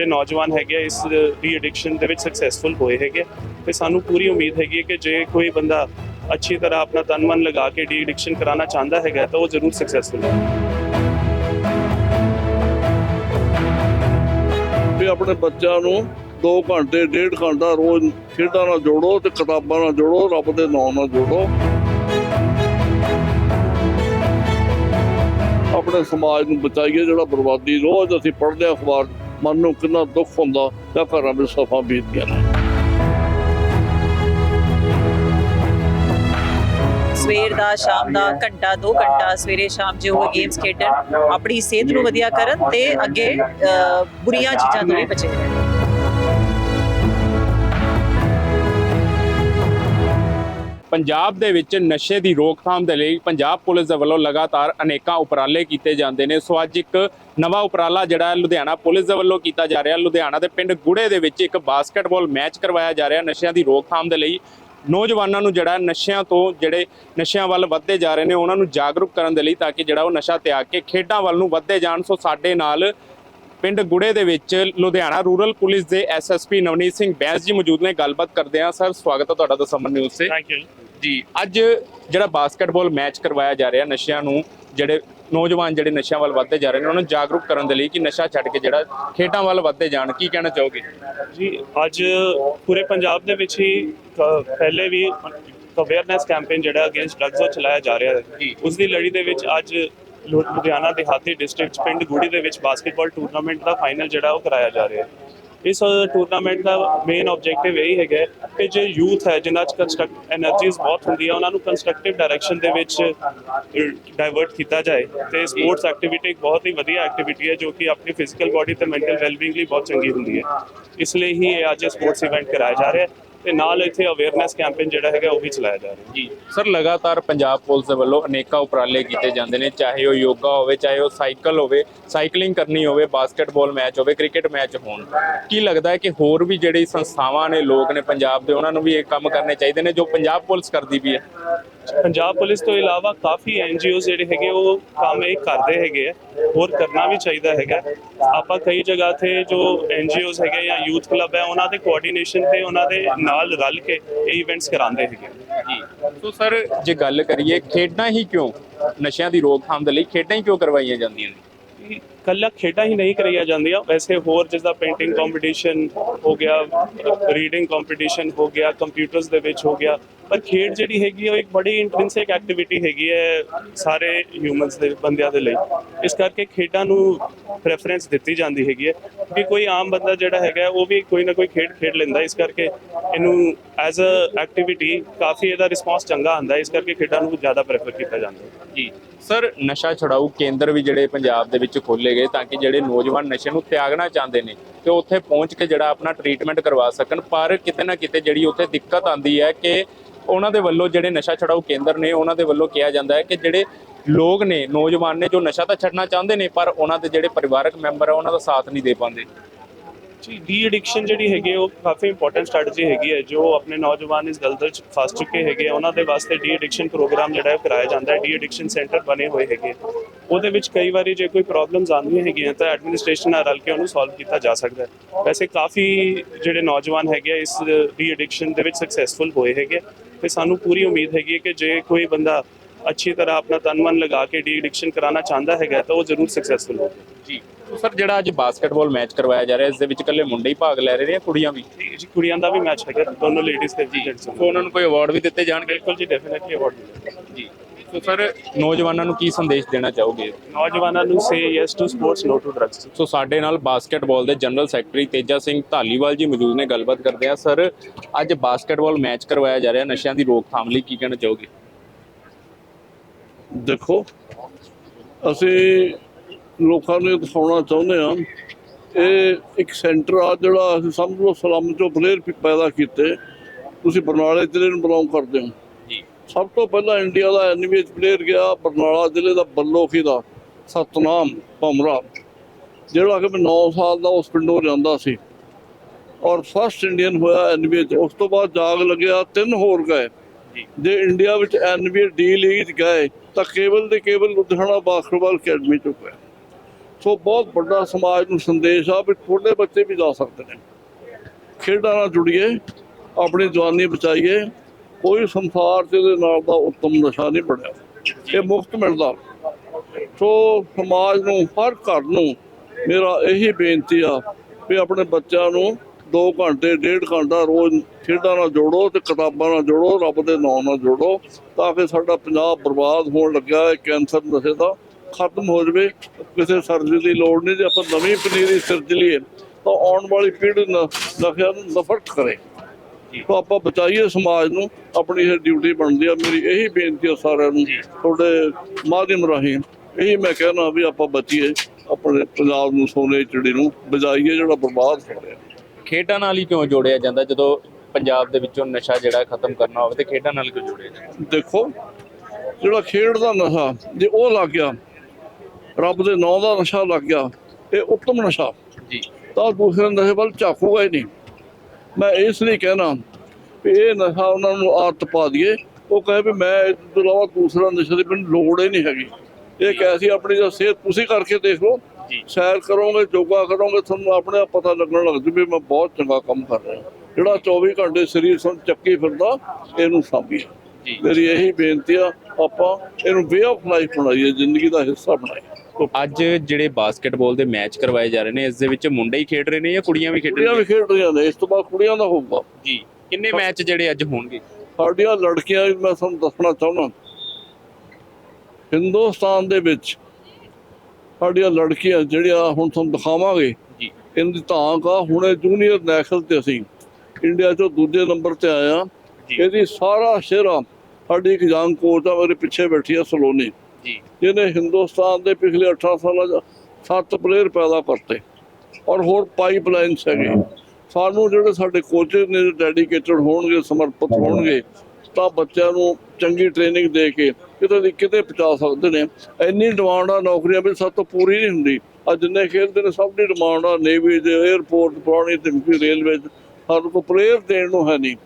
ਜਿਹੜੇ ਨੌਜਵਾਨ ਹੈਗੇ ਆ, ਇਸ ਡੀ ਐਡਿਕਸ਼ਨ ਦੇ ਵਿੱਚ ਸਕਸੈਸਫੁਲ ਹੋਏ ਹੈਗੇ ਤੇ ਸਾਨੂੰ ਪੂਰੀ ਉਮੀਦ ਹੈਗੀ ਹੈ ਕਿ ਜੇ ਕੋਈ ਬੰਦਾ ਅੱਛੀ ਤਰ੍ਹਾਂ ਆਪਣਾ ਤਨ ਮਨ ਲਗਾ ਕੇ ਡੀ ਐਡਿਕਸ਼ਨ ਕਰਾਉਣਾ ਚਾਹੁੰਦਾ ਹੈਗਾ, ਤਾਂ ਉਹ ਜ਼ਰੂਰ ਸਕਸੈਸਫੁਲ ਹੈ ਵੀ ਆਪਣੇ ਬੱਚਿਆਂ ਨੂੰ 2 ਘੰਟੇ, ਡੇਢ ਘੰਟਾ ਰੋਜ਼ ਖੇਡਾਂ ਨਾਲ ਜੋੜੋ ਤੇ ਕਿਤਾਬਾਂ ਨਾਲ ਜੋੜੋ, ਰੱਬ ਦੇ ਨਾਮ ਨਾਲ ਜੋੜੋ। ਆਪਣੇ ਸਮਾਜ ਨੂੰ ਬਚਾਈਏ, ਜਿਹੜਾ ਬਰਬਾਦੀ ਰੋਜ਼ ਅਸੀਂ ਪੜ੍ਹਦੇ ਹਾਂ, ਅਖਬਾਰ ਮਨ ਨੂੰ ਕਿੰਨਾ ਦੁੱਖ ਹੁੰਦਾ ਜਾਂ ਘਰਾਂ ਵਿੱਚ ਸਫਾ ਬੀਤਦੀਆਂ ਨੇ ਸਵੇਰ ਦਾ ਸ਼ਾਮ ਦਾ ਘੰਟਾ 2 ਘੰਟਾ ਸਵੇਰੇ ਸ਼ਾਮ ਜੇ ਉਹ ਗੇਮਸ ਖੇਡਣ ਆਪਣੀ ਸਿਹਤ ਨੂੰ ਵਧੀਆ ਕਰਨ ਤੇ ਅੱਗੇ ਅਹ, ਬੁਰੀਆਂ ਚੀਜ਼ਾਂ ਤੋਂ ਵੀ ਬਚੇ ਰਹਿਣ। ਪੰਜਾਬ ਦੇ ਵਿੱਚ ਨਸ਼ੇ ਦੀ ਰੋਕਥਾਮ ਦੇ ਲਈ ਪੰਜਾਬ ਪੁਲਿਸ ਦੇ ਵੱਲੋਂ ਲਗਾਤਾਰ ਅਨੇਕਾਂ ਉਪਰਾਲੇ ਕੀਤੇ ਜਾਂਦੇ ਨੇ। ਸੋ ਅੱਜ ਇੱਕ ਨਵਾਂ ਉਪਰਾਲਾ ਜਿਹੜਾ ਲੁਧਿਆਣਾ ਪੁਲਿਸ ਦੇ ਵੱਲੋਂ ਕੀਤਾ ਜਾ ਰਿਹਾ। ਲੁਧਿਆਣਾ ਦੇ ਪਿੰਡ ਗੁੜੇ ਦੇ ਵਿੱਚ ਇੱਕ ਬਾਸਕਟਬਾਲ ਮੈਚ ਕਰਵਾਇਆ ਜਾ ਰਿਹਾ ਨਸ਼ਿਆਂ ਦੀ ਰੋਕਥਾਮ ਦੇ ਲਈ। ਨੌਜਵਾਨਾਂ ਨੂੰ ਜਿਹੜਾ ਨਸ਼ਿਆਂ ਤੋਂ ਜਿਹੜੇ ਨਸ਼ਿਆਂ ਵੱਲ ਵੱਧਦੇ ਜਾ ਰਹੇ ਨੇ, ਉਹਨਾਂ ਨੂੰ ਜਾਗਰੂਕ ਕਰਨ ਦੇ ਲਈ ਤਾਂ ਕਿ ਜਿਹੜਾ ਉਹ ਨਸ਼ਾ ਤਿਆਗ ਕੇ ਖੇਡਾਂ ਵੱਲ ਨੂੰ ਵੱਧਦੇ ਜਾਣ। ਸੋ ਸਾਡੇ ਨਾਲ ਪਿੰਡ ਗੁੜੇ ਦੇ ਵਿੱਚ ਲੁਧਿਆਣਾ ਰੂਰਲ ਪੁਲਿਸ ਦੇ ਐਸਐਸਪੀ ਨਵਨੀਤ ਸਿੰਘ ਬੈਂਸ ਜੀ ਮੌਜੂਦ ਨੇ। ਗੱਲਬਾਤ ਕਰਦੇ ਹਾਂ। ਸਰ, ਸਵਾਗਤ ਹੈ ਤੁਹਾਡਾ ਦਸਮਨ ਨਿਊਜ਼ ਤੇ। ਥੈਂਕ ਯੂ ਜੀ ਅੱਜ ਜਿਹੜਾ ਬਾਸਕਟਬਾਲ ਮੈਚ ਕਰਵਾਇਆ ਜਾ ਰਿਹਾ ਨਸ਼ਿਆਂ ਨੂੰ ਜਿਹੜੇ ਨੌਜਵਾਨ ਜਿਹੜੇ ਨਸ਼ਿਆਂ ਵੱਲ ਵੱਧਦੇ ਜਾ ਰਹੇ ਨੇ ਉਹਨਾਂ ਨੂੰ ਜਾਗਰੂਕ ਕਰਨ ਦੇ ਲਈ ਕਿ ਨਸ਼ਾ ਛੱਡ ਕੇ ਜਿਹੜਾ ਖੇਡਾਂ ਵੱਲ ਵੱਧਦੇ ਜਾਣ ਕੀ ਕਹਿਣਾ ਚਾਹੋਗੇ? ਜੀ ਅੱਜ ਪੂਰੇ ਪੰਜਾਬ ਦੇ ਵਿੱਚ ਹੀ ਪਹਿਲੇ ਵੀ ਅਵੇਅਰਨੈਸ ਕੈਂਪੇਨ ਜਿਹੜਾ ਅਗੇਂਸਟ ਡਰੱਗਸ ਉਹ ਚਲਾਇਆ ਜਾ ਰਿਹਾ। ਹੈ। ਉਸ ਦੀ ਲੜੀ ਦੇ ਵਿੱਚ ਅੱਜ ਲੁਧਿਆਣਾ ਦਿਹਾਤੀ ਡਿਸਟ੍ਰਿਕਟ 'ਚ ਪਿੰਡ ਗੂੜੀ ਦੇ ਵਿੱਚ ਬਾਸਕਟਬਾਲ ਟੂਰਨਾਮੈਂਟ ਦਾ ਫਾਈਨਲ ਜਿਹੜਾ ਉਹ ਕਰਾਇਆ ਜਾ ਰਿਹਾ ਹੈ। ਇਸ ਟੂਰਨਾਮੈਂਟ ਦਾ ਮੇਨ ਆਬਜੈਕਟਿਵ ਇਹ ਹੈਗਾ ਕਿ ਜੇ ਯੂਥ ਹੈ ਜਿਨ੍ਹਾਂ 'ਚ ਕੰਸਟਰਕਟ એનર્ਜੀਜ਼ ਬਹੁਤ ਹੁੰਦੀ ਹੈ ਉਹਨਾਂ ਨੂੰ ਕੰਸਟਰਕਟਿਵ ਡਾਇਰੈਕਸ਼ਨ ਦੇ ਵਿੱਚ ਡਾਇਵਰਟ ਕੀਤਾ ਜਾਏ। ਤੇ ਸਪੋਰਟਸ ਐਕਟੀਵਿਟੀ ਇੱਕ ਬਹੁਤ ਹੀ ਵਧੀਆ ਐਕਟੀਵਿਟੀ ਹੈ, ਜੋ ਕਿ ਆਪਣੀ ਫਿਜ਼ੀਕਲ ਬਾਡੀ ਤੇ ਮੈਂਟਲ ਵੈਲਬੀਇੰਗ ਲਈ ਬਹੁਤ ਚੰਗੀ ਹੁੰਦੀ ਹੈ। ਇਸ ਲਈ ਹੀ ਇਹ ਅੱਜ ਸਪੋਰਟਸ ਇਵੈਂਟ ਕਰਾਇਆ ਜਾ ਰਿਹਾ ਹੈ। ਤੇ ਨਾਲ ਇੱਥੇ ਅਵੇਅਰਨੈਸ ਕੈਂਪੇਨ ਜਿਹੜਾ ਹੈਗਾ ਉਹ ਵੀ ਚਲਾਇਆ ਜਾ ਰਿਹਾ। ਜੀ। ਸਰ, ਲਗਾਤਾਰ ਪੰਜਾਬ ਪੁਲਿਸ ਦੇ ਵੱਲੋਂ ਅਨੇਕਾਂ ਉਪਰਾਲੇ ਕੀਤੇ ਜਾਂਦੇ ਨੇ, ਚਾਹੇ ਉਹ ਯੋਗਾ ਹੋਵੇ, ਚਾਹੇ ਉਹ ਸਾਈਕਲ ਹੋਵੇ, ਸਾਈਕਲਿੰਗ ਕਰਨੀ ਹੋਵੇ ਬਾਸਕਟਬਾਲ ਮੈਚ ਹੋਵੇ ਕ੍ਰਿਕਟ ਮੈਚ ਹੋਣ। ਕੀ ਲੱਗਦਾ ਹੈ ਕਿ ਹੋਰ ਵੀ ਜਿਹੜੀ ਸੰਸਥਾਵਾਂ ਨੇ, ਲੋਕ ਨੇ ਪੰਜਾਬ ਦੇ, ਉਹਨਾਂ ਨੂੰ ਵੀ ਇਹ ਕੰਮ ਕਰਨੇ ਚਾਹੀਦੇ ਨੇ, ਜੋ ਪੰਜਾਬ ਪੁਲਿਸ ਕਰਦੀ ਵੀ ਹੈ? ਪੰਜਾਬ ਪੁਲਿਸ ਤੋਂ ਇਲਾਵਾ ਕਾਫੀ ਐਨਜੀਓਜ਼ ਜਿਹੜੇ ਹੈਗੇ ਉਹ ਕੰਮ ਇਹ ਕਰਦੇ ਹੈਗੇ ਆ ਹੋਰ ਕਰਨਾ ਵੀ ਚਾਹੀਦਾ ਹੈਗਾ। ਆਪਾਂ ਕਈ ਜਗ੍ਹਾ ਤੇ ਜੋ ਐਨਜੀਓਜ਼ ਹੈਗੇ ਜਾਂ ਯੂਥ ਕਲੱਬ ਹੈ ਉਹਨਾਂ ਦੇ ਕੋਆਰਡੀਨੇਸ਼ਨ ਤੇ ਉਹਨਾਂ ਦੇ ਨਾਲ ਰਲ ਕੇ ਇਹ ਇਵੈਂਟਸ ਕਰਾਉਂਦੇ ਹੈਗੇ। ਜੀ। ਸੋ ਸਰ ਜੇ ਗੱਲ ਕਰੀਏ ਖੇਡਾਂ ਹੀ ਕਿਉਂ ਨਸ਼ਿਆਂ ਦੀ ਰੋਕਥਾਮ ਦੇ ਲਈ ਖੇਡਾਂ ਹੀ ਕਿਉਂ ਕਰਵਾਈਆਂ ਜਾਂਦੀਆਂ ਨੇ? ਕੱਲਾ ਖੇਡਾਂ ਹੀ ਨਹੀਂ ਕਰਾਈਆਂ ਜਾਂਦੀਆਂ। ਵੈਸੇ ਹੋਰ ਜਿਸ ਦਾ ਪੇਂਟਿੰਗ ਕੰਪੀਟੀਸ਼ਨ ਹੋ ਗਿਆ ਰੀਡਿੰਗ ਕੰਪੀਟੀਸ਼ਨ ਹੋ ਗਿਆ ਕੰਪਿਊਟਰਸ ਦੇ ਵਿੱਚ ਹੋ ਗਿਆ ਪਰ ਖੇਡ ਜਿਹੜੀ ਹੈਗੀ ਆ, ਉਹ ਇੱਕ ਬੜੀ ਇੰਟ੍ਰਿੰਸਿਕ ਐਕਟੀਵਿਟੀ ਹੈਗੀ ਹੈ ਸਾਰੇ ਹਿਊਮਨਸ ਦੇ ਬੰਦਿਆਂ ਦੇ ਲਈ। ਇਸ ਕਰਕੇ ਖੇਡਾਂ ਨੂੰ ਪ੍ਰੈਫਰੈਂਸ ਦਿੱਤੀ ਜਾਂਦੀ ਹੈਗੀ ਹੈ ਕਿ ਕੋਈ ਆਮ ਬੰਦਾ ਜਿਹੜਾ ਹੈਗਾ ਉਹ ਵੀ ਕੋਈ ਨਾ ਕੋਈ ਖੇਡ ਖੇਡ ਲੈਂਦਾ। ਇਸ ਕਰਕੇ ਇਹਨੂੰ ਐਜ਼ ਅ ਐਕਟੀਵਿਟੀ ਕਾਫੀ ਇਹਦਾ ਰਿਸਪਾਂਸ ਚੰਗਾ ਆਉਂਦਾ। ਇਸ ਕਰਕੇ ਖੇਡਾਂ ਨੂੰ ਜ਼ਿਆਦਾ ਪ੍ਰੈਫਰ ਕੀਤਾ ਜਾਂਦਾ। ਜੀ। ਸਰ ਨਸ਼ਾ ਛਡਾਊ ਕੇਂਦਰ ਵੀ ਜਿਹੜੇ ਪੰਜਾਬ ਦੇ ਵਿੱਚ ਖੋਲੇ ਗਏ ਤਾਂ ਕਿ ਜਿਹੜੇ ਨੌਜਵਾਨ ਨਸ਼ੇ ਨੂੰ ਤਿਆਗਣਾ ਚਾਹੁੰਦੇ ਨੇ ਤੇ ਉੱਥੇ ਪਹੁੰਚ ਕੇ ਜਿਹੜਾ ਆਪਣਾ ਟ੍ਰੀਟਮੈਂਟ ਕਰਵਾ ਸਕਣ। ਪਰ ਕਿਤੇ ਨਾ ਕਿਤੇ ਜਿਹੜੀ ਉੱਥੇ ਦਿੱਕਤ ਆਂਦੀ ਹੈ ਕਿ ਉਹਨਾਂ ਦੇ ਵੱਲੋਂ ਜਿਹੜੇ ਨਸ਼ਾ ਛਡਾਊ ਕੇਂਦਰ ਨੇ ਉਹਨਾਂ ਦੇ ਵੱਲੋਂ ਕਿਹਾ ਜਾਂਦਾ ਹੈ ਕਿ ਜਿਹੜੇ ਲੋਕ ਨੇ ਨੌਜਵਾਨ ਨੇ ਜੋ ਨਸ਼ਾ ਤਾਂ ਛੱਡਣਾ ਚਾਹੁੰਦੇ ਨੇ ਪਰ ਉਹਨਾਂ ਦੇ ਜਿਹੜੇ ਪਰਿਵਾਰਕ ਮੈਂਬਰ ਆ ਉਹਨਾਂ ਦਾ ਸਾਥ ਨਹੀਂ ਦੇ ਪਾਉਂਦੇ। ਜੀ ਡੀ ਐਡਿਕਸ਼ਨ ਜਿਹੜੀ ਹੈਗੀ ਉਹ ਕਾਫੀ ਇੰਪੋਰਟੈਂਟ ਸਟ੍ਰੈਟਜੀ ਹੈਗੀ ਹੈ ਜੋ ਆਪਣੇ ਨੌਜਵਾਨ ਇਸ ਗਲਤ ਚ ਫਸ ਚੁੱਕੇ ਹੈਗੇ ਉਹਨਾਂ ਦੇ ਵਾਸਤੇ ਡੀ ਐਡਿਕਸ਼ਨ ਪ੍ਰੋਗਰਾਮ ਜਿਹੜਾ ਹੈ ਕਰਾਇਆ ਜਾਂਦਾ ਹੈ। ਡੀ ਐਡਿਕਸ਼ਨ ਸੈਂਟਰ ਬਣੇ ਹੋਏ ਹੈਗੇ ਉਹਦੇ ਵਿੱਚ ਕਈ ਵਾਰੀ ਜੇ ਕੋਈ ਪ੍ਰੋਬਲਮਸ ਆਉਂਦੀਆਂ ਹੈਗੀਆਂ ਤਾਂ ਐਡਮਿਨਿਸਟ੍ਰੇਸ਼ਨ ਨਾਲ ਰਲ ਕੇ ਉਹਨੂੰ ਸੋਲਵ ਕੀਤਾ ਜਾ ਸਕਦਾ ਹੈ। ਵੈਸੇ ਕਾਫੀ ਜਿਹੜੇ ਨੌਜਵਾਨ ਹੈਗੇ ਆ, ਇਸ ਡੀ ਐਡਿਕਸ਼ਨ ਦੇ ਵਿੱਚ ਸਕਸੈਸਫੁਲ ਹੋਏ ਹੈਗੇ ਤੇ ਸਾਨੂੰ ਪੂਰੀ ਉਮੀਦ ਹੈਗੀ ਹੈ ਕਿ ਜੇ ਕੋਈ ਬੰਦਾ ਅੱਛੀ ਤਰ੍ਹਾਂ ਆਪਣਾ ਤਨ ਮਨ ਲਗਾ ਕੇ ਡੀ ਐਡਿਕਸ਼ਨ ਕਰਾਉਣਾ ਚਾਹੁੰਦਾ ਹੈਗਾ ਤਾਂ ਉਹ ਜ਼ਰੂਰ ਸਕਸੈਸਫੁਲ ਹੋਵੇ ਜੀ। ਸਰ ਜਿਹੜਾ ਅੱਜ ਬਾਸਕਟਬਾਲ ਮੈਚ ਕਰਵਾਇਆ ਜਾ ਰਿਹਾ ਇਸ ਦੇ ਵਿੱਚ ਇਕੱਲੇ ਮੁੰਡੇ ਹੀ ਭਾਗ ਲੈ ਰਹੇ ਨੇ ਜਾਂ ਕੁੜੀਆਂ ਵੀ? ਜੀ ਕੁੜੀਆਂ ਦਾ ਵੀ ਮੈਚ ਹੈਗਾ ਦੋਨੋਂ ਲੇਡੀਜ਼ ਤੇ ਜੈਂਟਸ ਉਹਨਾਂ ਨੂੰ ਕੋਈ ਅਵਾਰਡ ਵੀ ਦਿੱਤੇ ਜਾਣਗੇ? ਬਿਲਕੁਲ ਜੀ ਡੈਫੀਨਿਟਲੀ ਅਵਾਰਡ ਜੀ। ਸੋ ਸਰ ਨੌਜਵਾਨਾਂ ਨੂੰ ਕੀ ਸੰਦੇਸ਼ ਦੇਣਾ ਚਾਹੋਗੇ? ਨੌਜਵਾਨਾਂ ਨੂੰ say yes to sports no to drugs so ਸਾਡੇ ਨਾਲ ਬਾਸਕਟਬਾਲ ਦੇ ਜਨਰਲ ਸੈਕਟਰੀ ਤੇਜਾ ਸਿੰਘ ਧਾਲੀਵਾਲ ਜੀ ਮੌਜੂਦ ਨੇ ਗੱਲਬਾਤ ਕਰਦੇ ਆ ਸਰ ਅੱਜ ਬਾਸਕਟਬਾਲ ਮੈਚ ਕਰਵਾਇਆ ਜਾ ਰਿਹਾ ਨਸ਼ਿਆਂ ਦੀ ਰੋਕਥਾਮ ਲਈ ਕੀ ਕਹਿਣਾ ਚਾਹੋਗੇ? ਦੇਖੋ ਅਸੀਂ ਲੋਕਾਂ ਨੂੰ ਦਿਖਾਉਣਾ ਚਾਹੁੰਦੇ ਹਾਂ ਇਹ ਇੱਕ ਸੈਂਟਰ ਆ ਜਿਹੜਾ ਅਸੀਂ ਸਮਝ ਲਓ ਸਲਮ ਚੋਂ ਪਲੇਅਰ ਪੈਦਾ ਕੀਤੇ ਤੁਸੀਂ ਬਰਨਾਲੇ ਜ਼ਿਲ੍ਹੇ ਨੂੰ ਬਿਲੋਂਗ ਕਰਦੇ ਹੋ। ਸਭ ਤੋਂ ਪਹਿਲਾਂ ਇੰਡੀਆ ਦਾ ਐਨਬੀਏ ਪਲੇਅਰ ਗਿਆ ਬਰਨਾਲਾ ਜ਼ਿਲ੍ਹੇ ਦਾ ਬੱਲੋਖੀ ਦਾ ਸਤਨਾਮ ਭਮਰਾ ਜਿਹੜਾ ਕਿ 9 ਸਾਲ ਦਾ ਉਸ ਪਿੰਡੋਂ ਜਾਂਦਾ ਸੀ। ਔਰ ਫਸਟ ਇੰਡੀਅਨ ਹੋਇਆ ਐਨਬੀਏ ਚ ਉਸ ਤੋਂ ਬਾਅਦ ਜਾਗ ਲੱਗਿਆ ਤਿੰਨ ਹੋਰ ਗਏ। ਜੀ। ਇੰਡੀਆ ਵਿੱਚ ਐਨਬੀਏ ਡੀ ਲੀਗ ਚ ਗਏ ਤਾਂ ਕੇਵਲ ਦੇ ਕੇਵਲ ਲੁਧਿਆਣਾ ਬਾਸਕਟਬਾਲ ਅਕੈਡਮੀ ਚੋਂ ਗਏ ਸੋ ਬਹੁਤ ਵੱਡਾ ਸਮਾਜ ਨੂੰ ਸੰਦੇਸ਼ ਆ ਵੀ ਤੁਹਾਡੇ ਬੱਚੇ ਵੀ ਜਾ ਸਕਦੇ ਨੇ। ਖੇਡਾਂ ਨਾਲ ਜੁੜੀਏ ਆਪਣੀ ਜਵਾਨੀ ਬਚਾਈਏ ਕੋਈ ਸੰਸਾਰ 'ਚ ਇਹਦੇ ਨਾਲ ਦਾ ਉੱਤਮ ਨਸ਼ਾ ਨਹੀਂ ਬਣਿਆ। ਇਹ ਮੁਫਤ ਮਿਲਦਾ। ਸੋ ਸਮਾਜ ਨੂੰ, ਹਰ ਘਰ ਨੂੰ ਮੇਰਾ ਇਹੀ ਬੇਨਤੀ ਆ ਵੀ ਆਪਣੇ ਬੱਚਿਆਂ ਨੂੰ 2 ਘੰਟੇ, ਡੇਢ ਘੰਟਾ ਰੋਜ਼ ਖੇਡਾਂ ਨਾਲ ਜੋੜੋ ਤੇ ਕਿਤਾਬਾਂ ਨਾਲ ਜੋੜੋ, ਰੱਬ ਦੇ ਨਾਮ ਨਾਲ ਜੋੜੋ ਤਾਂ ਕਿ ਸਾਡਾ ਪੰਜਾਬ ਬਰਬਾਦ ਹੋਣ ਲੱਗਿਆ ਹੈ, ਕੈਂਸਰ ਨਸ਼ੇ ਦਾ ਖਤਮ ਹੋ ਜਾਵੇ। ਕਿਸੇ ਸਰਜਰੀ ਦੀ ਲੋੜ ਨਹੀਂ ਜੇ ਆਪਾਂ ਨਵੀਂ ਪਨੀਰੀ ਸਿਰਜ ਲਈਏ ਤਾਂ ਆਉਣ ਵਾਲੀ ਪੀੜ੍ਹੀ ਨ- ਨਸ਼ਿਆਂ ਨੂੰ ਨਫ਼ਰਤ ਕਰੇ। ਤਾਂ ਆਪਾਂ ਬਚਾਈਏ ਸਮਾਜ ਨੂੰ ਆਪਣੀ ਇਹ ਡਿਊਟੀ ਬਣਦੀ ਆ ਮੇਰੀ ਇਹੀ ਬੇਨਤੀ ਆ ਸਾਰਿਆਂ ਨੂੰ ਤੁਹਾਡੇ ਮਾਧਿਅਮ ਰਾਹੀਂ। ਇਹੀ ਮੈਂ ਕਹਿਣਾ ਵੀ ਆਪਾਂ ਬਚੀਏ ਆਪਣੇ ਪੰਜਾਬ ਨੂੰ ਸੋਨੇ ਚਿੜੀ ਨੂੰ ਬਚਾਈਏ ਜਿਹੜਾ ਬਰਬਾਦ ਹੋ ਰਿਹਾ। ਖੇਡਾਂ ਨਾਲ ਹੀ ਕਿਉਂ ਜੋੜਿਆ ਜਾਂਦਾ? ਜਦੋਂ ਪੰਜਾਬ ਦੇ ਵਿੱਚੋਂ ਨਸ਼ਾ ਜਿਹੜਾ ਖਤਮ ਕਰਨਾ ਹੋਵੇ ਤੇ ਖੇਡਾਂ ਨਾਲ ਕਿਉਂ ਜੋੜਿਆ ਜਾਂਦਾ? ਦੇਖੋ ਜਿਹੜਾ ਖੇਡ ਦਾ ਨਸ਼ਾ ਜੇ ਉਹ ਲੱਗ ਗਿਆ ਰੱਬ ਦੇ ਨਾਂ ਦਾ ਨਸ਼ਾ ਲੱਗ ਗਿਆ ਇਹ ਉੱਤਮ ਨਸ਼ਾ। ਜੀ। ਤਾਂ ਦੂਸਰੇ ਨਸ਼ੇ ਵੱਲ ਝਾਕੂਗਾ ਹੀ ਨਹੀਂ। ਮੈਂ ਇਸ ਲਈ ਕਹਿਣਾ ਵੀ ਇਹ ਨਸ਼ਾ ਉਹਨਾਂ ਨੂੰ ਆਦਤ ਪਾ ਦਈਏ। ਉਹ ਕਹੇ ਵੀ ਮੈਂ ਇਸ ਤੋਂ ਇਲਾਵਾ ਦੂਸਰਾ ਨਸ਼ੇ ਦੀ ਮੈਨੂੰ ਲੋੜ ਹੀ ਨਹੀਂ ਹੈਗੀ। ਇਹ ਕੈਸੀ ਆਪਣੀ ਜੋ ਸਿਹਤ ਤੁਸੀਂ ਕਰਕੇ ਦੇਖ ਲਓ। ਸੈਰ ਕਰੋਗੇ ਯੋਗਾ ਕਰੋਗੇ ਤੁਹਾਨੂੰ ਆਪਣੇ ਆਪ ਪਤਾ ਲੱਗਣ ਲੱਗ ਜੂ ਵੀ ਮੈਂ ਬਹੁਤ ਚੰਗਾ ਕੰਮ ਕਰ ਰਿਹਾ। ਜਿਹੜਾ 24 ਘੰਟੇ ਸਰੀਰ ਸੁਣ ਚੱਕੀ ਫਿਰਦਾ ਇਹਨੂੰ ਜੀ। ਮੇਰੀ ਇਹੀ ਬੇਨਤੀ ਆ ਆਪਾਂ ਇਹਨੂੰ ਵੇ ਆਫ ਲਾਈਫ ਬਣਾਈਏ ਜ਼ਿੰਦਗੀ ਦਾ ਹਿੱਸਾ ਬਣਾਈਏ। ਅੱਜ ਜਿਹੜੇ ਬਾਸਕਟਬਾਲ ਦੇ ਮੈਚ ਕਰਵਾਏ ਜਾ ਰਹੇ ਨੇ ਇਸ ਦੇ ਵਿੱਚ ਮੁੰਡੇ ਹੀ ਖੇਡ ਰਹੇ ਨੇ ਜਾਂ ਕੁੜੀਆਂ ਵੀ ਖੇਡ ਕੁੜੀਆਂ ਵੀ ਖੇਡ ਰਹੀਆਂ ਨੇ ਇਸ ਤੋਂ ਬਾਅਦ ਕੁੜੀਆਂ ਦਾ ਹੋਊਗਾ। ਜੀ ਕਿੰਨੇ ਮੈਚ ਜਿਹੜੇ ਅੱਜ ਹੋਣਗੇ? ਸਾਡੀਆਂ ਲੜਕੀਆਂ ਵੀ ਮੈਂ ਤੁਹਾਨੂੰ ਦੱਸਣਾ ਚਾਹੁੰਦਾ। ਹਿੰਦੁਸਤਾਨ ਦੇ ਵਿੱਚ ਸਾਡੀਆਂ ਲੜਕੀਆਂ ਜਿਹੜੀਆਂ ਹੁਣ ਤੁਹਾਨੂੰ ਦਿਖਾਵਾਂਗੇ ਜੀ। ਇਹਨਾਂ ਦੀ ਧਾਕ ਆ। ਹੁਣੇ ਜੂਨੀਅਰ ਨੈਸ਼ਨਲ ਤੇ ਅਸੀਂ ਇੰਡੀਆ ਚੋਂ ਦੂਜੇ ਨੰਬਰ ਤੇ ਆਇਆ। ਇਹਦੀ ਸਾਰਾ ਸ਼ੇਰਾ ਸਾਡੀ ਇੱਕ ਯੰਗ ਕੋਚ ਆ ਮੇਰੇ ਪਿੱਛੇ ਬੈਠੀ ਆ ਸਲੋਨੀ। ਜੀ। ਜਿਹਨੇ ਹਿੰਦੁਸਤਾਨ ਦੇ ਪਿਛਲੇ 18 ਸਾਲਾਂ 'ਚ ਸੱਤ ਪਲੇਅਰ ਪੈਦਾ ਕਰਤੇ ਔਰ ਹੋਰ ਪਾਈਪਲਾਈਨਸ ਹੈਗੇ। ਸਾਨੂੰ ਜਿਹੜੇ ਸਾਡੇ ਕੋਚਸ ਨੇ ਡੈਡੀਕੇਟਡ ਹੋਣਗੇ, ਸਮਰਪਿਤ ਹੋਣਗੇ, ਤਾਂ ਬੱਚਿਆਂ ਨੂੰ ਚੰਗੀ ਟ੍ਰੇਨਿੰਗ ਦੇ ਕੇ ਕਿਤੇ ਦੀ ਕਿਤੇ ਪਹੁੰਚਾ ਸਕਦੇ ਨੇ। ਇੰਨੀ ਡਿਮਾਂਡ ਆ ਨੌਕਰੀਆਂ ਵੀ ਸਭ ਤੋਂ ਪੂਰੀ ਨਹੀਂ ਹੁੰਦੀ। ਆ ਜਿੰਨੇ ਖੇਡਦੇ ਨੇ, ਸਭ ਦੀ ਡਿਮਾਂਡ ਆ। ਨੇਵੀ ਦੇ 에ਅਰਪੋਰਟ ਪੁਰਾਣੀ ਧਮਕੀ ਰੇਲਵੇ 'ਚ। ਸਾਡੇ ਕੋਲ ਪਲੇਅਰ ਦੇਣ ਨੂੰ ਹੈ ਨਹੀਂ।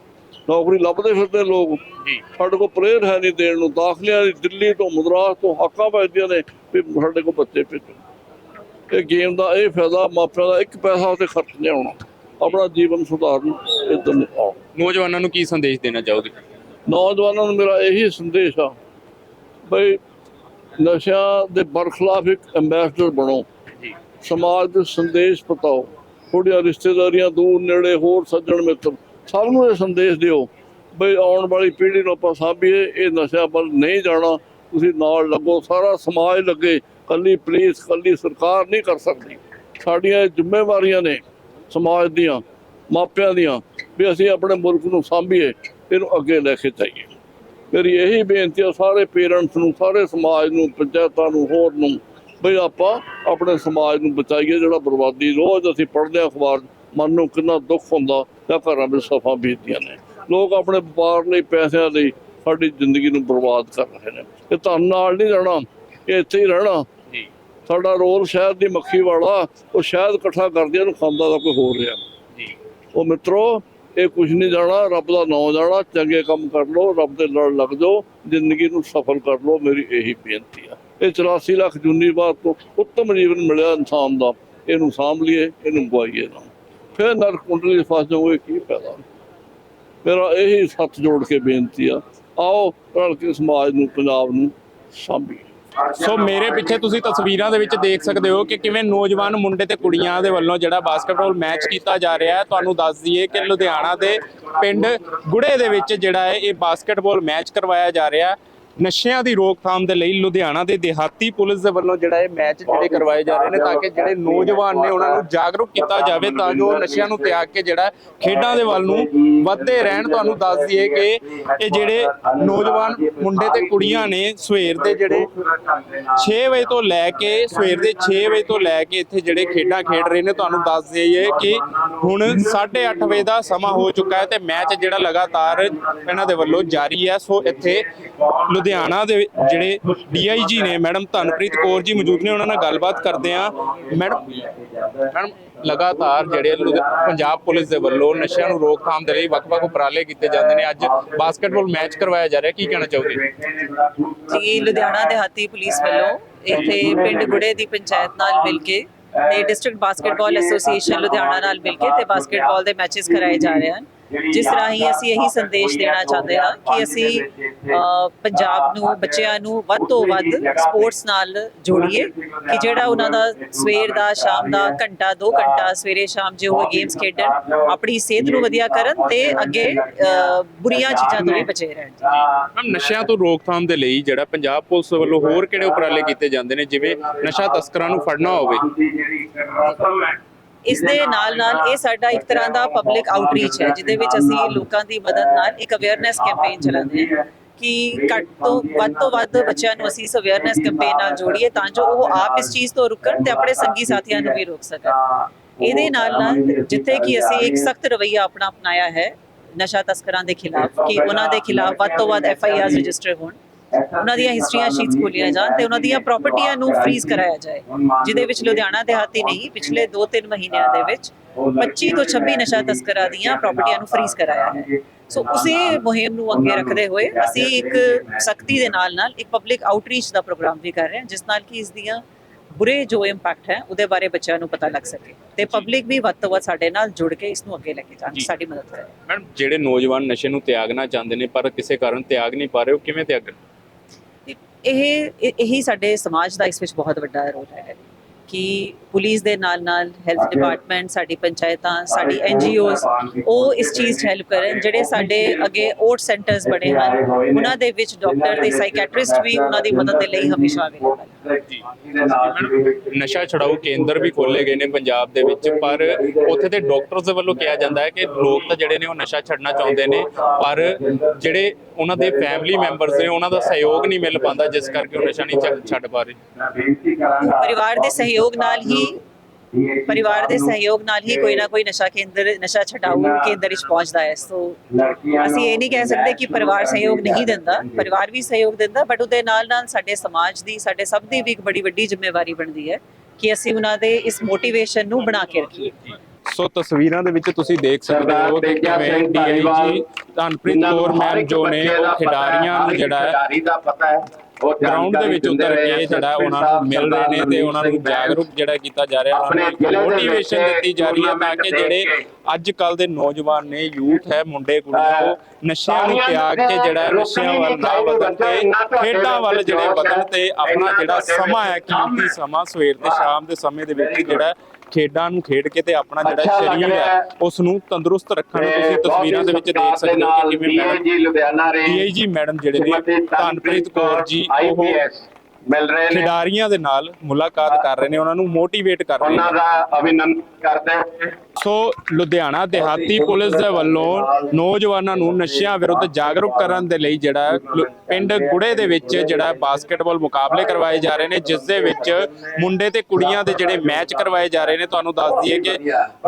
ਨੌਕਰੀ ਲੱਭਦੇ ਫਿਰਦੇ ਲੋਕ। ਜੀ। ਸਾਡੇ ਕੋਲ ਪਲੇਅਰ ਹੈ ਨਹੀਂ ਦੇਣ ਨੂੰ ਦਾਖਲਿਆਂ ਦੀ ਦਿੱਲੀ ਤੋਂ ਮਦਰਾਸ ਤੋਂ ਹੱਕਾਂ ਵੱਜਦੀਆਂ ਨੇ ਵੀ ਸਾਡੇ ਕੋਲ ਬੱਚੇ ਭੇਜੋ। ਇਹ ਗੇਮ ਦਾ ਇਹ ਫਾਇਦਾ ਮਾਪਿਆਂ ਦਾ ਇੱਕ ਪੈਸਾ ਉਤੇ ਖਰਚ ਨਹੀਂ ਆਉਣਾ। ਆਪਣਾ ਜੀਵਨ ਸੁਧਾਰਨ ਇਦਾਂ ਨੌਜਵਾਨਾਂ ਨੂੰ ਕੀ ਸੰਦੇਸ਼ ਦੇਣਾ ਚਾਹੋਗੇ? ਨੌਜਵਾਨਾਂ ਨੂੰ ਮੇਰਾ ਇਹੀ ਸੰਦੇਸ਼ ਆ ਬਈ ਨਸ਼ਿਆਂ ਦੇ ਬਰਖਲਾਫ ਇੱਕ ਐਮਬੈਸਡਰ ਬਣੋ। ਸਮਾਜ ਦੇ ਸੰਦੇਸ਼ ਪਤਾਓ। ਤੁਹਾਡੀਆਂ ਰਿਸ਼ਤੇਦਾਰੀਆਂ ਦੂਰ ਨੇੜੇ ਹੋਰ ਸੱਜਣ ਮਿੱਤਰ। ਸਭ ਨੂੰ ਇਹ ਸੰਦੇਸ਼ ਦਿਓ ਬਈ ਆਉਣ ਵਾਲੀ ਪੀੜ੍ਹੀ ਨੂੰ ਆਪਾਂ ਸਾਂਭੀਏ, ਇਹ ਨਸ਼ਿਆਂ ਵੱਲ ਨਹੀਂ ਜਾਣਾ, ਤੁਸੀਂ ਨਾਲ ਲੱਗੋ, ਸਾਰਾ ਸਮਾਜ ਲੱਗੇ, ਕੱਲੀ ਪੁਲਿਸ, ਕੱਲੀ ਸਰਕਾਰ ਨਹੀਂ ਕਰ ਸਕਦੀ। ਸਾਡੀਆਂ ਇਹ ਜ਼ਿੰਮੇਵਾਰੀਆਂ ਨੇ ਸਮਾਜ ਦੀਆਂ, ਮਾਪਿਆਂ ਦੀਆਂ, ਵੀ ਅਸੀਂ ਆਪਣੇ ਮੁਲਕ ਨੂੰ ਸਾਂਭੀਏ, ਇਹਨੂੰ ਅੱਗੇ ਲੈ ਕੇ ਜਾਈਏ। ਮੇਰੀ ਇਹੀ ਬੇਨਤੀ ਆ, ਸਾਰੇ ਪੇਰੈਂਟਸ ਨੂੰ, ਸਾਰੇ ਸਮਾਜ ਨੂੰ, ਪੰਚਾਇਤਾਂ ਨੂੰ, ਹੋਰ ਨੂੰ ਵੀ ਆਪਾਂ ਆਪਣੇ ਸਮਾਜ ਨੂੰ ਬਚਾਈਏ, ਜਿਹੜਾ ਬਰਬਾਦੀ ਰੋਜ਼ ਅਸੀਂ ਪੜ੍ਹਦੇ ਹਾਂ ਅਖਬਾਰ ਮਨ ਨੂੰ ਕਿੰਨਾ ਦੁੱਖ ਹੁੰਦਾ ਜਾਂ ਘਰਾਂ ਵਿੱਚ ਸਫਾ ਬੀਤਦੀਆਂ ਨੇ। ਲੋਕ ਆਪਣੇ ਵਪਾਰ ਲਈ ਪੈਸਿਆਂ ਲਈ ਸਾਡੀ ਜ਼ਿੰਦਗੀ ਨੂੰ ਬਰਬਾਦ ਕਰ ਰਹੇ ਨੇ। ਇਹ ਧਨ ਨਾਲ ਨਹੀਂ ਰਹਿਣਾ ਇਹ ਇੱਥੇ ਹੀ ਰਹਿਣਾ। ਜੀ। ਸਾਡਾ ਰੋਲ ਸ਼ਹਿਦ ਦੀ ਮੱਖੀ ਵਾਲਾ ਉਹ ਸ਼ਹਿਦ ਇਕੱਠਾ ਕਰਦਿਆਂ ਨੂੰ ਖਾਂਦਾ ਦਾ ਕੋਈ ਹੋਰ ਰਿਹਾ। ਜੀ। ਉਹ ਮਿੱਤਰੋ ਇਹ ਕੁਝ ਨਹੀਂ ਜਾਣਾ ਰੱਬ ਦਾ ਨਾਮ ਜਾਣਾ ਚੰਗੇ ਕੰਮ ਕਰ ਲਓ ਰੱਬ ਦੇ ਲੜ ਲੱਗ ਜਾਓ ਜ਼ਿੰਦਗੀ ਨੂੰ ਸਫਲ ਕਰ ਲਓ ਮੇਰੀ ਇਹੀ ਬੇਨਤੀ ਆ। ਇਹ 84 ਲੱਖ ਜੁਨੀ ਬਾਤ ਤੋਂ ਉੱਤਮ ਜੀਵਨ ਮਿਲਿਆ ਇਨਸਾਨ ਦਾ। ਇਹਨੂੰ ਸਾਂਭ ਲਈਏ ਇਹਨੂੰ ਗਵਾਈਏ ਨਾ। ਫਿਰ ਨਰਕ ਕੁੰਡਲੀ ਫਸ ਜਾਓਗੇ, ਕੀ ਫਾਇਦਾ? ਮੇਰਾ ਇਹੀ ਸੱਤ ਜੋੜ ਕੇ ਬੇਨਤੀ ਆ, ਆਓ ਰਲ ਕੇ ਸਮਾਜ ਨੂੰ, ਪੰਜਾਬ ਨੂੰ ਸਾਂਭੀਏ। ਸੋ ਮੇਰੇ ਪਿੱਛੇ ਤੁਸੀਂ ਤਸਵੀਰਾਂ ਦੇ ਵਿੱਚ ਦੇਖ ਸਕਦੇ ਹੋ ਕਿ ਕਿਵੇਂ ਨੌਜਵਾਨ ਮੁੰਡੇ ਤੇ ਕੁੜੀਆਂ ਦੇ ਵੱਲੋਂ ਜਿਹੜਾ ਬਾਸਕਟਬਾਲ ਮੈਚ ਕੀਤਾ ਜਾ ਰਿਹਾ ਹੈ। ਤੁਹਾਨੂੰ ਦੱਸ ਦਈਏ ਕਿ ਲੁਧਿਆਣਾ ਦੇ ਪਿੰਡ ਗੁੜੇ ਦੇ ਵਿੱਚ ਜਿਹੜਾ ਹੈ, ਇਹ ਬਾਸਕਟਬਾਲ ਮੈਚ ਕਰਵਾਇਆ ਜਾ ਰਿਹਾ ਹੈ। ਨਸ਼ਿਆਂ ਦੀ ਰੋਕਥਾਮ ਦੇ ਲਈ ਲੁਧਿਆਣਾ ਦੇ ਦਿਹਾਤੀ ਪੁਲਿਸ ਦੇ ਵੱਲੋਂ ਜਿਹੜਾ ਇਹ ਮੈਚ ਜਿਹੜੇ ਕਰਵਾਏ ਜਾ ਰਹੇ ਨੇ ਤਾਂ ਕਿ ਜਿਹੜੇ ਨੌਜਵਾਨ ਨੇ ਉਹਨਾਂ ਨੂੰ ਜਾਗਰੂਕ ਕੀਤਾ ਜਾਵੇ ਤਾਂ ਜੋ ਨਸ਼ਿਆਂ ਨੂੰ ਤਿਆਗ ਕੇ ਜਿਹੜਾ ਖੇਡਾਂ ਦੇ ਵੱਲ ਨੂੰ ਵੱਧਦੇ ਰਹਿਣ। ਤੁਹਾਨੂੰ ਦੱਸ ਦਈਏ ਕਿ ਇਹ ਜਿਹੜੇ ਨੌਜਵਾਨ ਮੁੰਡੇ ਤੇ ਕੁੜੀਆਂ ਨੇ ਸਵੇਰ ਦੇ ਜਿਹੜੇ 6 ਵਜੇ ਤੋਂ ਲੈ ਕੇ ਸਵੇਰ ਦੇ 6 ਵਜੇ ਤੋਂ ਲੈ ਕੇ ਇੱਥੇ ਜਿਹੜੇ ਖੇਡਾਂ ਖੇਡ ਰਹੇ ਨੇ, ਤੁਹਾਨੂੰ ਦੱਸ ਦਈਏ ਕਿ ਹੁਣ 8:30 ਵਜੇ ਦਾ ਸਮਾਂ ਹੋ ਚੁੱਕਾ ਹੈ ਤੇ ਮੈਚ ਜਿਹੜਾ ਲਗਾਤਾਰ ਇਹਨਾਂ ਦੇ ਵੱਲੋਂ ਜਾਰੀ ਹੈ। ਸੋ ਇੱਥੇ ਲੁਧਿਆਣਾ ਦੇ ਜਿਹੜੇ ਡੀਆਈਜੀ ਨੇ ਮੈਡਮ ਧਨਪ੍ਰੀਤ ਕੌਰ ਜੀ ਮੌਜੂਦ ਨੇ, ਉਹਨਾਂ ਨਾਲ ਗੱਲਬਾਤ ਕਰਦੇ ਆ ਮੈਡਮ ਮੈਡਮ, ਲਗਾਤਾਰ ਜਿਹੜੇ ਪੰਜਾਬ ਪੁਲਿਸ ਦੇ ਵੱਲੋਂ ਨਸ਼ਿਆਂ ਨੂੰ ਰੋਕਥਾਮ ਦੇ ਲਈ ਵੱਖ-ਵੱਖ ਉਪਰਾਲੇ ਕੀਤੇ ਜਾਂਦੇ ਨੇ। ਅੱਜ ਬਾਸਕਟਬਾਲ ਮੈਚ ਕਰਵਾਇਆ ਜਾ ਰਿਹਾ, ਕੀ ਕਹਿਣਾ ਚਾਹੋਗੇ? ਜੀ, ਲੁਧਿਆਣਾ ਦਿਹਾਤੀ ਪੁਲਿਸ ਵੱਲੋਂ ਇੱਥੇ ਪਿੰਡ ਗੁੜੇ ਦੀ ਪੰਚਾਇਤ ਨਾਲ ਮਿਲ ਕੇ ਤੇ ਡਿਸਟ੍ਰਿਕਟ ਬਾਸਕਟਬਾਲ ਐਸੋਸੀਏਸ਼ਨ ਲੁਧਿਆਣਾ ਨਾਲ ਮਿਲ ਕੇ ਤੇ ਬਾਸਕਟਬਾਲ ਦੇ ਮੈਚਸ ਕਰਾਏ ਜਾ ਰਹੇ ਹਨ। ਜਿਸ ਰਾਹੀਂ ਅਸੀਂ ਇਹੀ ਸੰਦੇਸ਼ ਦੇਣਾ ਚਾਹੁੰਦੇ ਹਾਂ ਕਿ ਅਸੀਂ ਪੰਜਾਬ ਨੂੰ ਬੱਚਿਆਂ ਨੂੰ ਵੱਧ ਤੋਂ ਵੱਧ ਸਪੋਰਟਸ ਨਾਲ ਜੋੜੀਏ ਕਿ ਜਿਹੜਾ ਉਹਨਾਂ ਦਾ ਸਵੇਰ ਦਾ ਸ਼ਾਮ ਦਾ ਘੰਟਾ 2 ਘੰਟਾ ਸਵੇਰੇ ਸ਼ਾਮ ਜੇ ਉਹ ਗੇਮਸ ਖੇਡਣ ਆਪਣੀ ਸਿਹਤ ਨੂੰ ਵਧੀਆ ਕਰਨ ਤੇ ਅੱਗੇ ਬੁਰੀਆਂ ਚੀਜ਼ਾਂ ਤੋਂ ਵੀ ਬਚੇ ਰਹਿਣ ਮੈਮ ਨਸ਼ਿਆਂ ਤੋਂ ਰੋਕਥਾਮ ਦੇ ਲਈ ਜਿਹੜਾ ਪੰਜਾਬ ਪੁਲਿਸ ਵੱਲੋਂ ਹੋਰ ਕਿਹੜੇ ਉਪਰਾਲੇ ਕੀਤੇ ਜਾਂਦੇ ਨੇ? ਜਿਵੇਂ ਨਸ਼ਾ ਤਸਕਰਾਂ ਨੂੰ ਫੜਨਾ ਹੋਵੇ। ਇਸ ਦੇ ਨਾਲ ਨਾਲ ਇਹ ਸਾਡਾ ਇੱਕ ਤਰ੍ਹਾਂ ਦਾ ਪਬਲਿਕ ਆਊਟਰੀਚ ਹੈ, ਜਿਹਦੇ ਵਿੱਚ ਅਸੀਂ ਲੋਕਾਂ ਦੀ ਮਦਦ ਨਾਲ ਇੱਕ ਅਵੇਅਰਨੈਸ ਕੈਂਪੇਨ ਚਲਾਉਂਦੇ ਹਾਂ ਕਿ ਘੱਟ ਤੋਂ ਵੱਧ ਤੋਂ ਵੱਧ ਬੱਚਿਆਂ ਨੂੰ ਅਸੀਂ ਇਸ ਅਵੇਅਰਨੈਸ ਕੈਂਪੇਨ ਨਾਲ ਜੋੜੀਏ ਤਾਂ ਜੋ ਉਹ ਆਪ ਇਸ ਚੀਜ਼ ਤੋਂ ਰੁਕਣ ਤੇ ਆਪਣੇ ਸੰਗੀ ਸਾਥੀਆਂ ਨੂੰ ਵੀ ਰੋਕ ਸਕਣ। ਇਹਦੇ ਨਾਲ ਨਾਲ ਜਿੱਥੇ ਕਿ ਅਸੀਂ ਇੱਕ ਸਖਤ ਰਵੱਈਆ ਆਪਣਾ ਅਪਣਾਇਆ ਹੈ ਨਸ਼ਾ ਤਸਕਰਾਂ ਦੇ ਖਿਲਾਫ ਕਿ ਉਹਨਾਂ ਦੇ ਖਿਲਾਫ ਵੱਧ ਤੋਂ ਵੱਧ ਐਫ ਆਈ ਆਰ ਰਜਿਸਟਰ ਹੋਣ। ਉਹਨਾਂ ਦੀਆਂ ਹਿਸਟਰੀਆਂ ਸ਼ੀਟਸ ਖੋਲੀਆਂ ਜਾਣ ਤੇ ਉਹਨਾਂ ਦੀਆਂ ਪ੍ਰਾਪਰਟੀਆਂ ਨੂੰ ਫ੍ਰੀਜ਼ ਕਰਾਇਆ ਜਾਏ ਜਿਹਦੇ ਵਿੱਚ ਲੁਧਿਆਣਾ ਦਿਹਾਤੀ ਨਹੀਂ ਪਿਛਲੇ 2-3 ਮਹੀਨਿਆਂ ਦੇ ਵਿੱਚ 25 ਤੋਂ 26 ਨਸ਼ਾ ਤਸਕਰਾਂ ਦੀਆਂ ਪ੍ਰਾਪਰਟੀਆਂ ਨੂੰ ਫ੍ਰੀਜ਼ ਕਰਾਇਆ ਹੈ। ਸੋ ਉਸੇ ਮੁਹਿੰਮ ਨੂੰ ਅੱਗੇ ਰੱਖਦੇ ਹੋਏ ਅਸੀਂ ਇੱਕ ਸਖਤੀ ਦੇ ਨਾਲ ਨਾਲ ਇੱਕ ਪਬਲਿਕ ਆਊਟਰੀਚ ਦਾ ਪ੍ਰੋਗਰਾਮ ਵੀ ਕਰ ਰਹੇ ਹਾਂ ਜਿਸ ਨਾਲ ਕਿ ਇਸ ਦੀਆਂ ਬੁਰੇ ਜੋ ਇੰਪੈਕਟ ਹੈ ਉਹਦੇ ਬਾਰੇ ਬੱਚਿਆਂ ਨੂੰ ਪਤਾ ਲੱਗ ਸਕੇ ਤੇ ਪਬਲਿਕ ਵੀ ਵੱਧ ਤੋਂ ਵੱਧ ਸਾਡੇ ਨਾਲ ਜੁੜ ਕੇ ਇਸ ਨੂੰ ਅੱਗੇ ਲੈ ਕੇ ਜਾਣ। ਸਾਡੀ ਮਦਦ ਕਰੇ। ਮੈਡਮ ਜਿਹੜੇ ਨੌਜਵਾਨ ਨਸ਼ੇ ਨੂੰ ਤਿਆਗਣਾ ਚਾਹੁੰਦੇ ਨੇ ਪਰ ਕਿਸੇ ਕਾਰਨ ਤਿਆਗ ਨਹੀਂ ਪਾ ਰਹੇ ਉਹ ਕਿਵੇਂ ਤਿਆਗਣ ਇਹ ਇਹ- ਇਹੀ ਸਾਡੇ ਸਮਾਜ ਦਾ ਇਸ ਵਿੱਚ ਬਹੁਤ ਵੱਡਾ ਰੋਲ ਹੈ। ਕਿ ਪੁਲਿਸ ਦੇ ਨਾਲ ਨਾਲ ਹੈਲਥ ਡਿਪਾਰਟਮੈਂਟ ਸਾਡੀ ਪੰਚਾਇਤਾਂ ਸਾਡੀ ਐਨਜੀਓਜ਼ ਉਹ ਇਸ ਚੀਜ਼ 'ਚ ਹੈਲਪ ਕਰਨ ਜਿਹੜੇ ਸਾਡੇ ਅੱਗੇ ਓਟ ਸੈਂਟਰਸ ਬਣੇ ਹਨ ਉਹਨਾਂ ਦੇ ਵਿੱਚ ਡਾਕਟਰ ਤੇ ਸਾਈਕੈਟ੍ਰਿਸਟ ਵੀ ਉਹਨਾਂ ਦੀ ਮਦਦ ਦੇ ਲਈ ਹਮੇਸ਼ਾ ਅਵੇਲੇਬਲ ਨਸ਼ਾ ਛਡਾਊ ਕੇਂਦਰ ਵੀ ਖੋਲੇ ਗਏ ਨੇ ਪੰਜਾਬ ਦੇ ਵਿੱਚ ਪਰ ਉੱਥੇ ਦੇ ਡਾਕਟਰਸ ਦੇ ਵੱਲੋਂ ਕਿਹਾ ਜਾਂਦਾ ਹੈ ਕਿ ਲੋਕ ਤਾਂ ਜਿਹੜੇ ਨੇ ਉਹ ਨਸ਼ਾ ਛੱਡਣਾ ਚਾਹੁੰਦੇ ਨੇ ਪਰ ਜਿਹੜੇ ਉਹਨਾਂ ਦੇ ਫੈਮਿਲੀ ਮੈਂਬਰਸ ਨੇ ਉਹਨਾਂ ਦਾ ਸਹਿਯੋਗ ਨਹੀਂ ਮਿਲ ਪਾਉਂਦਾ ਜਿਸ ਕਰਕੇ ਉਹ ਨਸ਼ਾ ਨਹੀਂ ਛੱਡ- ਛੱਡ ਪਾ ਰਹੇ। ਪਰਿਵਾਰ ਦੇ ਸਹਿਯੋਗ ਨਾਲ ਹੀ ਪਰਿਵਾਰ ਦੇ ਸਹਿਯੋਗ ਨਾਲ ਹੀ ਕੋਈ ਨਾ ਕੋਈ ਨਸ਼ਾ ਕੇਂਦਰ ਨਸ਼ਾ ਛਡਾਊ ਕੇਂਦਰ ਵਿੱਚ ਪਹੁੰਚਦਾ ਹੈ। ਸੋ ਅਸੀਂ ਇਹ ਨਹੀਂ ਕਹਿ ਸਕਦੇ ਕਿ ਪਰਿਵਾਰ ਸਹਿਯੋਗ ਨਹੀਂ ਦਿੰਦਾ ਪਰਿਵਾਰ ਵੀ ਸਹਿਯੋਗ ਦਿੰਦਾ ਬਟ ਉਹਦੇ ਨਾਲ ਨਾਲ ਸਾਡੇ ਸਮਾਜ ਦੀ ਸਾਡੇ ਸਭ ਦੀ ਵੀ ਇੱਕ ਬੜੀ ਵੱਡੀ ਜ਼ਿੰਮੇਵਾਰੀ ਬਣਦੀ ਹੈ ਕਿ ਅਸੀਂ ਉਹਨਾਂ ਦੇ ਇਸ ਮੋਟੀਵੇਸ਼ਨ ਨੂੰ ਬਣਾ ਕੇ ਰੱਖੀਏ। ਸੋ ਤਸਵੀਰਾਂ ਦੇ ਵਿੱਚ ਤੁਸੀਂ ਦੇਖ ਸਕਦੇ ਹੋ ਕਿ ਕਿਵੇਂ ਡੀਆਈਜੀ ਧਨਪ੍ਰੀਤ ਕੌਰ ਮੈਮ ਜੋ ਨੇ ਉਹ ਖਿਡਾਰੀਆਂ ਨੂੰ ਜਿਹੜਾ ਹੈ ਖਿਡਾਰੀ ਦਾ ਪਤਾ ਹੈ। ਗਰਾਊਂਡ ਦੇ ਵਿੱਚ ਉਤਰ ਕੇ ਜਿਹੜਾ ਉਹਨਾਂ ਨੂੰ ਮਿਲ ਰਹੇ ਨੇ ਤੇ ਉਹਨਾਂ ਨੂੰ ਜਾਗਰੂਕ ਜਿਹੜਾ ਕੀਤਾ ਜਾ ਰਿਹਾ ਉਹਨਾਂ ਨੂੰ ਮੋਟੀਵੇਸ਼ਨ ਦਿੱਤੀ ਜਾ ਰਹੀ ਹੈ ਤਾਂ ਕਿ ਜਿਹੜੇ ਅੱਜ ਕੱਲ ਦੇ ਨੌਜਵਾਨ ਨੇ ਯੂਥ ਹੈ ਮੁੰਡੇ ਕੁੜੀਆਂ ਉਹ ਨਸ਼ਿਆਂ ਨੂੰ ਤਿਆਗ ਕੇ ਜਿਹੜਾ ਨਸ਼ਿਆਂ ਵੱਲ ਨਾ ਵਧਣ ਤੇ ਖੇਡਾਂ ਵੱਲ ਜਿਹੜੇ ਵਧਣ ਤੇ ਆਪਣਾ ਜਿਹੜਾ ਸਮਾਂ ਹੈ ਕੀਮਤੀ ਸਮਾਂ ਸਵੇਰ ਤੇ ਸ਼ਾਮ ਦੇ ਸਮੇਂ ਦੇ ਵਿੱਚ ਜਿਹੜਾ ਖੇਡਾਂ ਨੂੰ ਖੇਡ ਕੇ ਤੇ ਆਪਣਾ ਜਿਹੜਾ ਸਰੀਰ ਹੈ। ਉਸ ਨੂੰ ਤੰਦਰੁਸਤ ਰੱਖਣ ਨੂੰ ਤੁਸੀਂ ਤਸਵੀਰਾਂ ਦੇ ਵਿੱਚ ਦੇਖ ਸਕਦੇ ਹੋ ਕਿ ਕਿਵੇਂ ਮੈਡਮ ਜੀ ਲੁਧਿਆਣਾ ਰਹੇ ਡੀਆਈਜੀ ਮੈਡਮ ਜਿਹੜੇ ਨੇ ਧਨਪ੍ਰੀਤ ਕੌਰ ਜੀ ਉਹ ਮਿਲ ਰਹੇ ਨੇ। ਖਿਡਾਰੀਆਂ ਦੇ ਨਾਲ ਮੁਲਾਕਾਤ ਕਰ ਰਹੇ ਨੇ ਉਹਨਾਂ ਨੂੰ ਮੋਟੀਵੇਟ ਕਰ ਰਹੇ ਉਹਨਾਂ ਦਾ ਅਭਿਨੰਦਨ ਕਰਦੇ ਹਾਂ ਸੋ ਲੁਧਿਆਣਾ ਦਿਹਾਤੀ ਪੁਲਿਸ ਦੇ ਵੱਲੋਂ ਨੌਜਵਾਨਾਂ ਨੂੰ ਨਸ਼ਿਆਂ ਵਿਰੁੱਧ ਜਾਗਰੂਕ ਕਰਨ ਦੇ ਲਈ ਜਿਹੜਾ ਪਿੰਡ ਗੁੜੇ ਦੇ ਵਿੱਚ ਜਿਹੜਾ ਬਾਸਕਟਬਾਲ ਮੁਕਾਬਲੇ ਕਰਵਾਏ ਜਾ ਰਹੇ ਨੇ, ਜਿਸ ਦੇ ਵਿੱਚ ਮੁੰਡੇ ਤੇ ਕੁੜੀਆਂ ਦੇ ਜਿਹੜੇ ਮੈਚ ਕਰਵਾਏ ਜਾ ਰਹੇ ਨੇ। ਤੁਹਾਨੂੰ ਦੱਸ ਦਈਏ ਕਿ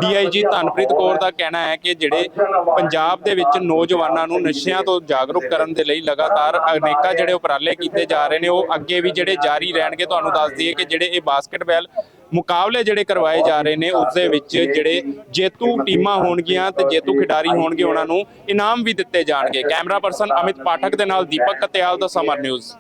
ਡੀਆਈਜੀ ਧਨਪ੍ਰੀਤ ਕੌਰ ਦਾ ਕਹਿਣਾ ਹੈ ਕਿ ਜਿਹੜੇ ਪੰਜਾਬ ਦੇ ਵਿੱਚ ਨੌਜਵਾਨਾਂ ਨੂੰ ਨਸ਼ਿਆਂ ਤੋਂ ਜਾਗਰੂਕ ਕਰਨ ਦੇ ਲਈ ਲਗਾਤਾਰ ਅਨੇਕਾਂ ਜਿਹੜੇ ਉਪਰਾਲੇ ਕੀਤੇ ਜਾ ਰਹੇ ਨੇ, ਉਹ ਅੱਗੇ ਵੀ ਜਿਹੜੇ ਜਾਰੀ ਰਹਿਣਗੇ। ਤੁਹਾਨੂੰ ਦੱਸ ਦਈਏ ਕਿ ਜਿਹੜੇ ਇਹ ਬਾਸਕਟਬਾਲ ਮੁਕਾਬਲੇ ਜਿਹੜੇ ਕਰਵਾਏ ਜਾ ਰਹੇ ਨੇ ਉਸ ਦੇ ਵਿੱਚ ਜਿਹੜੇ ਜੇਤੂ ਟੀਮਾਂ ਹੋਣਗੀਆਂ ਤੇ ਜੇਤੂ ਖਿਡਾਰੀ ਹੋਣਗੇ ਉਹਨਾਂ ਨੂੰ ਇਨਾਮ ਵੀ ਦਿੱਤੇ ਜਾਣਗੇ। ਕੈਮਰਾ ਪਰਸਨ ਅਮਿਤ ਪਾਠਕ ਦੇ ਨਾਲ ਦੀਪਕ ਕਤਿਆਲ ਦਾ ਸਮਰ ਨਿਊਜ਼।